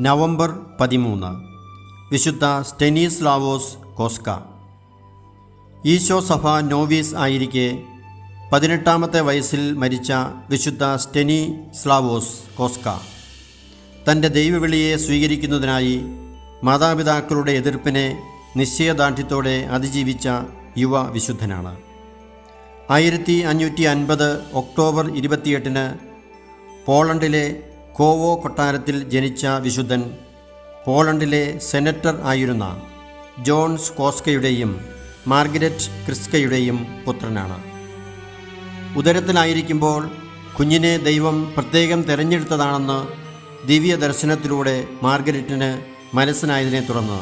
November പതിമൂന്ന്. വിശുദ്ധ സ്റ്റെനീസ്ലാവോസ് കോസ്ക. ഈശോ സഭ നോവീസ് ആയിരിക്കെ പതിനെട്ടാമത്തെ വയസ്സിൽ മരിച്ച വിശുദ്ധ സ്റ്റെനി സ്ലാവോസ് കോസ്ക. തന്റെ ദൈവവിളിയെ സ്വീകരിക്കുന്നതിനായി മാതാപിതാക്കളുടെ എതിർപ്പിനെ നിശ്ചയദാർഢ്യത്തോടെ അതിജീവിച്ച യുവ വിശുദ്ധനാണ്. ആയിരത്തി അഞ്ഞൂറ്റി അൻപത് ഒക്ടോബർ ഇരുപത്തിയെട്ടിന് പോളണ്ടിലെ കോവോ കൊട്ടാരത്തിൽ ജനിച്ച വിശുദ്ധൻ പോളണ്ടിലെ സെനറ്റർ ആയിരുന്ന ജോൺ സ്കോസ്കയുടെയും മാർഗരറ്റ് ക്രിസ്കയുടെയും പുത്രനാണ്. ഉദരത്തിലായിരിക്കുമ്പോൾ കുഞ്ഞിനെ ദൈവം പ്രത്യേകം തിരഞ്ഞെടുത്തതാണെന്ന് ദിവ്യ ദർശനത്തിലൂടെ മാർഗരറ്റിന് മനസ്സിനായതിനെ തുടർന്ന്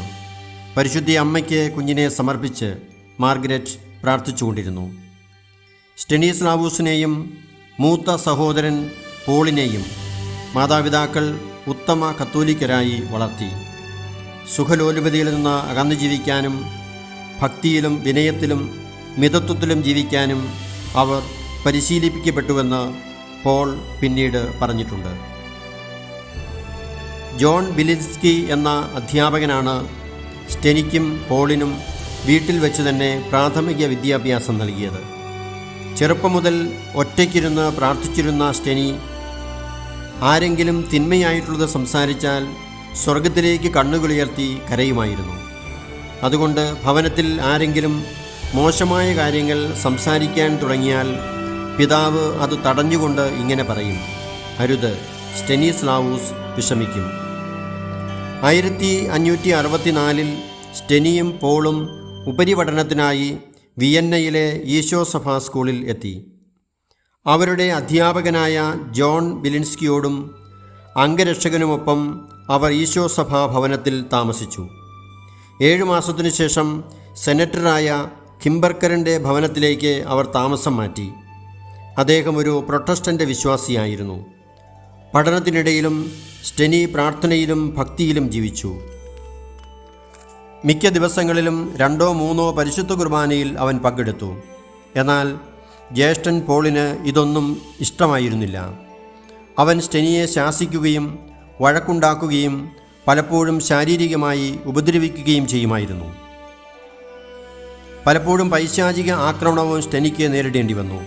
പരിശുദ്ധി അമ്മയ്ക്ക് കുഞ്ഞിനെ സമർപ്പിച്ച് മാർഗരറ്റ് പ്രാർത്ഥിച്ചുകൊണ്ടിരുന്നു. സ്റ്റെനീസ്ലാവൂസിനെയും മൂത്ത സഹോദരൻ പോളിനെയും മാതാപിതാക്കൾ ഉത്തമ കത്തോലിക്കരായി വളർത്തി. സുഖലോലുപതയിൽ നിന്ന് അകന്നു ജീവിക്കാനും ഭക്തിയിലും വിനയത്തിലും മിതത്വത്തിലും ജീവിക്കാനും അവർ പരിശീലിപ്പിക്കപ്പെട്ടുവെന്ന് പോൾ പിന്നീട് പറഞ്ഞിട്ടുണ്ട്. ജോൺ ബിലിൻസ്കി എന്ന അധ്യാപകനാണ് സ്റ്റെനിക്കും പോളിനും വീട്ടിൽ വെച്ച് തന്നെ പ്രാഥമിക വിദ്യാഭ്യാസം നൽകിയത്. ചെറുപ്പം മുതൽ ഒറ്റയ്ക്കിരുന്ന് പ്രാർത്ഥിച്ചിരുന്ന സ്റ്റെനി ആരെങ്കിലും തിന്മയായിട്ടുള്ളത് സംസാരിച്ചാൽ സ്വർഗത്തിലേക്ക് കണ്ണുകളുയർത്തി കരയുമായിരുന്നു. അതുകൊണ്ട് ഭവനത്തിൽ ആരെങ്കിലും മോശമായ കാര്യങ്ങൾ സംസാരിക്കാൻ തുടങ്ങിയാൽ പിതാവ് അത് തടഞ്ഞുകൊണ്ട് ഇങ്ങനെ പറയും. അരുത് സ്റ്റെനീസ്ലാവൂസ് വിഷമിക്കും. ആയിരത്തി അഞ്ഞൂറ്റി അറുപത്തിനാലിൽ സ്റ്റെനിയും പോളും ഉപരിപഠനത്തിനായി വിയന്നയിലെ ഈശോ സഭാ സ്കൂളിൽ എത്തി. അവരുടെ അധ്യാപകനായ ജോൺ ബിലിൻസ്കിയോടും അംഗരക്ഷകനുമൊപ്പം അവർ ഈശോ സഭാ ഭവനത്തിൽ താമസിച്ചു. ഏഴു മാസത്തിനു ശേഷം സെനറ്ററായ കിംബർക്കറിന്റെ ഭവനത്തിലേക്ക് അവർ താമസം മാറ്റി. അദ്ദേഹം ഒരു പ്രൊട്ടസ്റ്റന്റ് വിശ്വാസിയായിരുന്നു. പഠനത്തിനിടയിലും സ്റ്റെനി പ്രാർത്ഥനയിലും ഭക്തിയിലും ജീവിച്ചു. മിക്ക ദിവസങ്ങളിലും രണ്ടോ മൂന്നോ പരിശുദ്ധ കുർബാനയിൽ അവൻ പങ്കെടുത്തു. എന്നാൽ ജ്യേഷ്ഠൻ പോളിന് ഇതൊന്നും ഇഷ്ടമായിരുന്നില്ല. അവൻ സ്റ്റെനിയെ ശാസിക്കുകയും വഴക്കുണ്ടാക്കുകയും പലപ്പോഴും ശാരീരികമായി ഉപദ്രവിക്കുകയും ചെയ്യുമായിരുന്നു. പലപ്പോഴും പൈശാചിക ആക്രമണവും സ്റ്റെനിക്ക് നേരിടേണ്ടി വന്നു.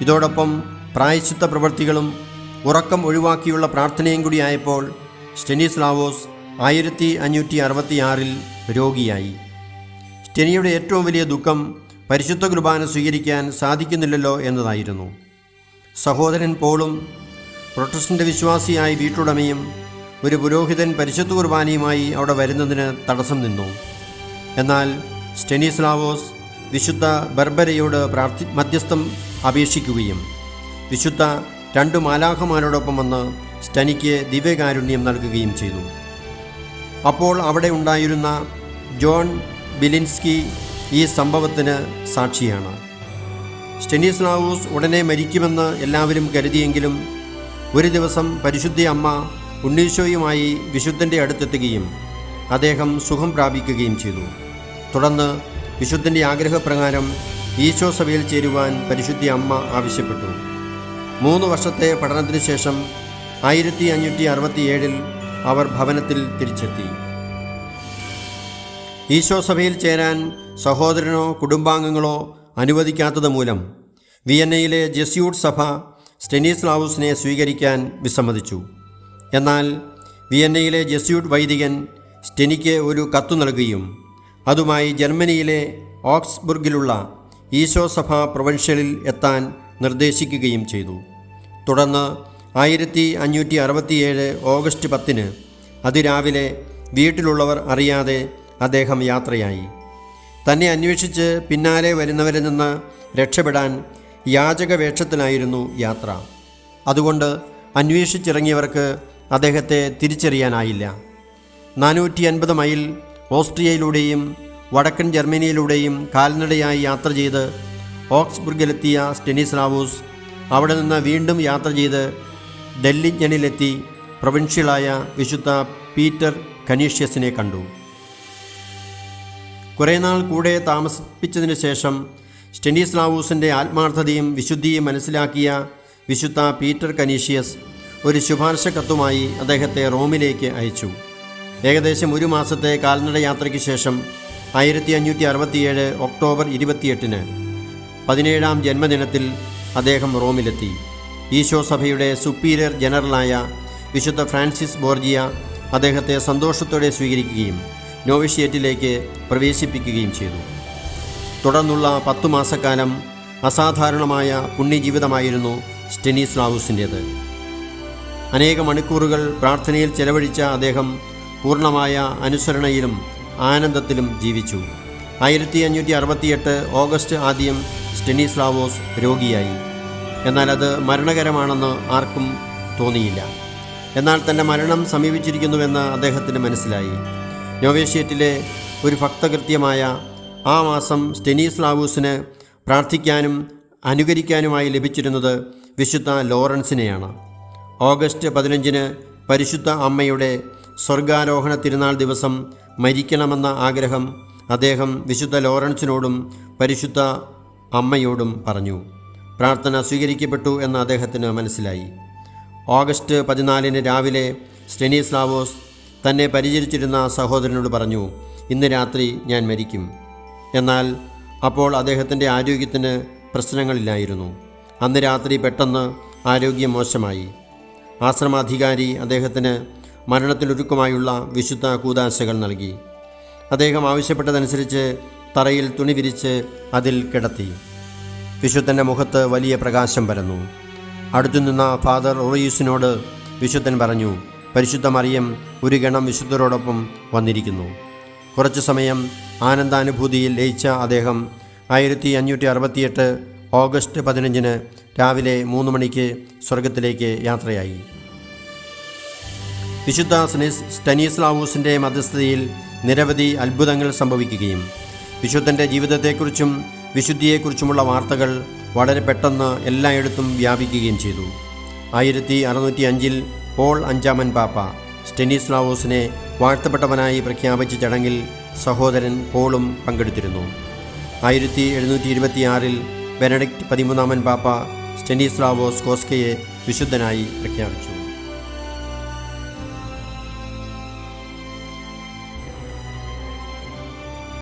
ഇതോടൊപ്പം പ്രായശ്ചിത്ത പ്രവൃത്തികളും ഉറക്കം ഒഴിവാക്കിയുള്ള പ്രാർത്ഥനയും കൂടിയായപ്പോൾ സ്റ്റെനിസ്ലാവോസ് ആയിരത്തി അഞ്ഞൂറ്റി അറുപത്തിയാറിൽ രോഗിയായി. സ്റ്റെനിയുടെ ഏറ്റവും വലിയ ദുഃഖം പരിശുദ്ധ കുർബാന സ്വീകരിക്കാൻ സാധിക്കുന്നില്ലല്ലോ എന്നതായിരുന്നു. സഹോദരൻ പോളും പ്രൊട്ടസ്റ്റന്റ് വിശ്വാസിയായി വീട്ടുടമയും ഒരു പുരോഹിതൻ പരിശുദ്ധ കുർബാനയുമായി അവിടെ വരുന്നതിന് തടസ്സം നിന്നു. എന്നാൽ സ്റ്റെനിസ്ലാവോസ് വിശുദ്ധ ബർബരയോട് പ്രാർത്ഥി മധ്യസ്ഥം അപേക്ഷിക്കുകയും വിശുദ്ധ രണ്ടു മാലാഖമാരോടൊപ്പം വന്ന് സ്റ്റനിക്ക് ദിവ്യകാരുണ്യം നൽകുകയും ചെയ്തു. അപ്പോൾ അവിടെ ഉണ്ടായിരുന്ന ജോൺ ബിലിൻസ്കി ഈ സംഭവത്തിന് സാക്ഷിയാണ്. സ്റ്റെനിസ്ലാവൂസ് ഉടനെ മരിക്കുമെന്ന് എല്ലാവരും കരുതിയെങ്കിലും ഒരു ദിവസം പരിശുദ്ധി അമ്മ ഉണ്ണീശോയുമായി വിശുദ്ധന്റെ അടുത്തെത്തുകയും അദ്ദേഹം സുഖം പ്രാപിക്കുകയും ചെയ്തു. തുടർന്ന് വിശുദ്ധന്റെ ആഗ്രഹപ്രകാരം ഈശോ സഭയിൽ ചേരുവാൻ പരിശുദ്ധി അമ്മ ആവശ്യപ്പെട്ടു. മൂന്ന് വർഷത്തെ പഠനത്തിന് ശേഷം ആയിരത്തി അഞ്ഞൂറ്റി അറുപത്തിയേഴിൽ അവർ ഭവനത്തിൽ തിരിച്ചെത്തി. ഈശോ സഭയിൽ ചേരാൻ സഹോദരനോ കുടുംബാംഗങ്ങളോ അനുവദിക്കാത്തത് മൂലം വിയന്നയിലെ ജെസ്യൂട്ട് സഭ സ്റ്റെനീസ്ലാവൂസിനെ സ്വീകരിക്കാൻ വിസമ്മതിച്ചു. എന്നാൽ വിയന്നയിലെ ജെസ്യൂട്ട് വൈദികൻ സ്റ്റെനിക്ക് ഒരു കത്തു നൽകുകയും അതുമായി ജർമ്മനിയിലെ ഓക്സ്ബുർഗിലുള്ള ഈശോ സഭ പ്രൊവൻഷ്യലിൽ എത്താൻ നിർദ്ദേശിക്കുകയും ചെയ്തു. തുടർന്ന് ആയിരത്തി അഞ്ഞൂറ്റി അറുപത്തിയേഴ് ഓഗസ്റ്റ് പത്തിന് അതിരാവിലെ വീട്ടിലുള്ളവർ അറിയാതെ അദ്ദേഹം യാത്രയായി. തന്നെ അന്വേഷിച്ച് പിന്നാലെ വരുന്നവരിൽ നിന്ന് രക്ഷപ്പെടാൻ യാചക വേഷത്തിലായിരുന്നു യാത്ര. അതുകൊണ്ട് അന്വേഷിച്ചിറങ്ങിയവർക്ക് അദ്ദേഹത്തെ തിരിച്ചറിയാനായില്ല. നാനൂറ്റി അൻപത് മൈൽ ഓസ്ട്രിയയിലൂടെയും വടക്കൻ ജർമ്മനിയിലൂടെയും കാൽനടയായി യാത്ര ചെയ്ത് ഓക്സ്ബുർഗിലെത്തിയ സ്റ്റെനിസ്ലാവൂസ് അവിടെ നിന്ന് വീണ്ടും യാത്ര ചെയ്ത് ഡെല്ലിജനിലെത്തി പ്രൊവിൻഷ്യലായ വിശുദ്ധ പീറ്റർ കനീഷ്യസിനെ കണ്ടു. കുറേ നാൾ കൂടെ താമസിപ്പിച്ചതിന് ശേഷം സ്റ്റെനീസ്ലാവൂസിന്റെ ആത്മാർത്ഥതയും വിശുദ്ധിയും മനസ്സിലാക്കിയ വിശുദ്ധ പീറ്റർ കനീഷ്യസ് ഒരു ശുപാർശ കത്തുമായി അദ്ദേഹത്തെ റോമിലേക്ക് അയച്ചു. ഏകദേശം ഒരു മാസത്തെ കാൽനട യാത്രയ്ക്ക് ശേഷം ആയിരത്തി അഞ്ഞൂറ്റി അറുപത്തിയേഴ് ഒക്ടോബർ ഇരുപത്തിയെട്ടിന് പതിനേഴാം ജന്മദിനത്തിൽ അദ്ദേഹം റോമിലെത്തി. ഈശോ സഭയുടെ സുപ്പീരിയർ ജനറലായ വിശുദ്ധ ഫ്രാൻസിസ് ബോർജിയ അദ്ദേഹത്തെ സന്തോഷത്തോടെ സ്വീകരിക്കുകയും നോവിഷ്യേറ്റിലേക്ക് പ്രവേശിപ്പിക്കുകയും ചെയ്തു. തുടർന്നുള്ള പത്തു മാസക്കാലം അസാധാരണമായ പുണ്യജീവിതമായിരുന്നു സ്റ്റെനിസ്ലാവുസിന്റേത്. അനേക മണിക്കൂറുകൾ പ്രാർത്ഥനയിൽ ചെലവഴിച്ച അദ്ദേഹം പൂർണമായ അനുസരണയിലും ആനന്ദത്തിലും ജീവിച്ചു. ആയിരത്തി അഞ്ഞൂറ്റി അറുപത്തിയെട്ട് ഓഗസ്റ്റ് ആദ്യം സ്റ്റെനിസ്ലാവോസ് രോഗിയായി. എന്നാൽ അത് മരണകരമാണെന്ന് ആർക്കും തോന്നിയില്ല. എന്നാൽ തന്റെ മരണം സമീപിച്ചിരിക്കുന്നുവെന്ന് അദ്ദേഹത്തിന് മനസ്സിലായി. നോവേഷ്യേറ്റിലെ ഒരു ഭക്തകൃത്യമായ ആ മാസം സ്റ്റെനീസ്ലാവൂസിന് പ്രാർത്ഥിക്കാനും അനുകരിക്കാനുമായി ലഭിച്ചിരുന്നത് വിശുദ്ധ ലോറൻസിനെയാണ്. ഓഗസ്റ്റ് പതിനഞ്ചിന് പരിശുദ്ധ അമ്മയുടെ സ്വർഗാരോഹണ തിരുനാൾ ദിവസം മരിക്കണമെന്ന ആഗ്രഹം അദ്ദേഹം വിശുദ്ധ ലോറൻസിനോടും പരിശുദ്ധ അമ്മയോടും പറഞ്ഞു. പ്രാർത്ഥന സ്വീകരിക്കപ്പെട്ടു എന്ന് അദ്ദേഹത്തിന് മനസ്സിലായി. ഓഗസ്റ്റ് പതിനാലിന് രാവിലെ സ്റ്റെനീസ്ലാവോസ് തന്നെ പരിചരിച്ചിരുന്ന സഹോദരനോട് പറഞ്ഞു ഇന്ന് രാത്രി ഞാൻ മരിക്കും. എന്നാൽ അപ്പോൾ അദ്ദേഹത്തിന്റെ ആരോഗ്യത്തിന് പ്രശ്നങ്ങളില്ലായിരുന്നു. അന്ന് രാത്രി പെട്ടെന്ന് ആരോഗ്യം മോശമായി. ആശ്രമാധികാരി അദ്ദേഹത്തിന് മരണത്തിലൊരുക്കമായുള്ള വിശുദ്ധ കൂതാശകൾ നൽകി. അദ്ദേഹം ആവശ്യപ്പെട്ടതനുസരിച്ച് തറയിൽ തുണി വിരിച്ച് അതിൽ കിടത്തി. വിശുദ്ധന്റെ മുഖത്ത് വലിയ പ്രകാശം പരന്നു. അടുത്തുനിന്ന ഫാദർ റോയൂസിനോട് വിശുദ്ധൻ പറഞ്ഞു പരിശുദ്ധ മറിയം ഒരു ഗണം വിശുദ്ധരോടൊപ്പം വന്നിരിക്കുന്നു. കുറച്ചു സമയം ആനന്ദാനുഭൂതിയിൽ ലയിച്ച അദ്ദേഹം ആയിരത്തി അഞ്ഞൂറ്റി അറുപത്തിയെട്ട് ഓഗസ്റ്റ് പതിനഞ്ചിന് രാവിലെ മൂന്ന് മണിക്ക് സ്വർഗത്തിലേക്ക് യാത്രയായി. വിശുദ്ധ സ്നിസ് സ്റ്റനീസ്ലാവൂസിന്റെ മധ്യസ്ഥതയിൽ നിരവധി അത്ഭുതങ്ങൾ സംഭവിക്കുകയും വിശുദ്ധന്റെ ജീവിതത്തെക്കുറിച്ചും വിശുദ്ധിയെക്കുറിച്ചുമുള്ള വാർത്തകൾ വളരെ പെട്ടെന്ന് എല്ലായിടത്തും വ്യാപിക്കുകയും ചെയ്തു. ആയിരത്തി അറുന്നൂറ്റി അഞ്ചിൽ പോൾ അഞ്ചാമൻ പാപ്പ സ്റ്റെനീസ്ലാവോസിനെ വാഴ്ത്തപ്പെട്ടവനായി പ്രഖ്യാപിച്ച ചടങ്ങിൽ സഹോദരൻ പോളും പങ്കെടുത്തിരുന്നു. ആയിരത്തി എഴുന്നൂറ്റി ഇരുപത്തിയാറിൽ ബെനഡിക്റ്റ് പതിമൂന്നാമൻ പാപ്പ സ്റ്റെനീസ്ലാവോസ് കോസ്കയെ വിശുദ്ധനായി പ്രഖ്യാപിച്ചു.